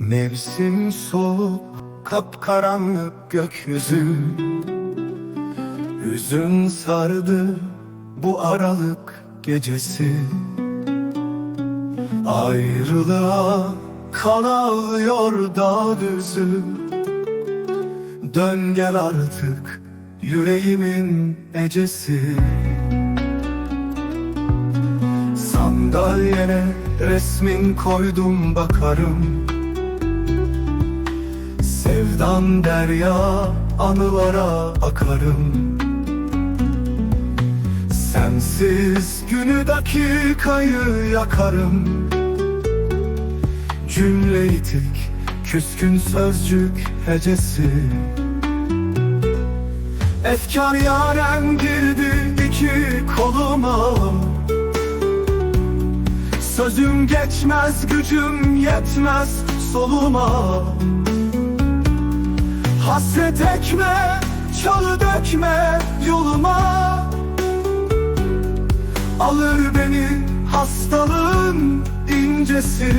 Mevsim soğuk, kapkaranlık gökyüzü. Hüzün sardı bu aralık gecesi. Ayrılığa kan ağlıyor dağ düzü. Dön gel artık yüreğimin ecesi. Sandalyene resmin koydum bakarım Sevdan derya anılara akarım. Sensiz günü dakikayı yakarım. Cümle itik küskün sözcük hecesi. Efkar yaren girdi iki koluma. Sözüm geçmez gücüm yetmez soluma Hasret ekme çalı dökme yoluma. Alır beni hastalığın incesi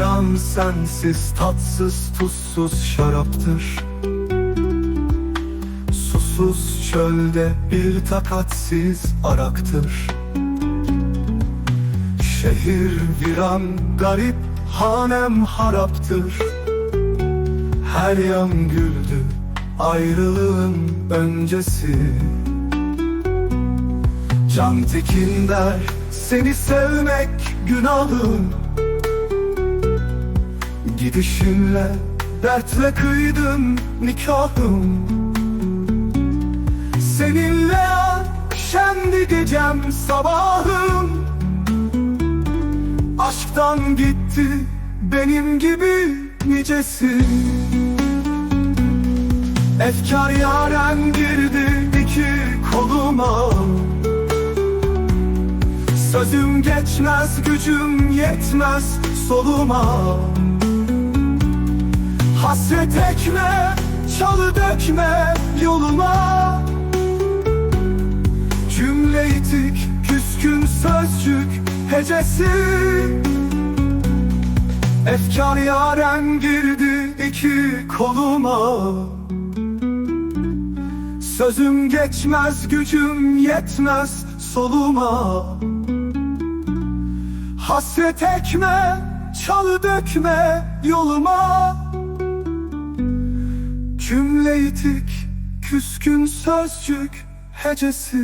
can sensiz tatsız tuzsuz şaraptır. Susuz çölde bir takatsiz araktır. Şehir viran garip hanem haraptır. Her yan güldü ayrılığın öncesi. Can Tekin der seni sevmek günahım Gidişinle dertle kıydım nikahım. Seninle akşamdi gecem sabahım. Aşktan gitti benim gibi nicesi. Efkar yaren girdi iki koluma. Sözüm geçmez gücüm yetmez soluma Hasret ekme, çalı dökme yoluma. Cümle itik, küskün sözcük hecesi. Efkar yaren girdi iki koluma. Sözüm geçmez, gücüm yetmez soluma. Hasret ekme, çalı dökme yoluma Cümle küskün sözcük hecesi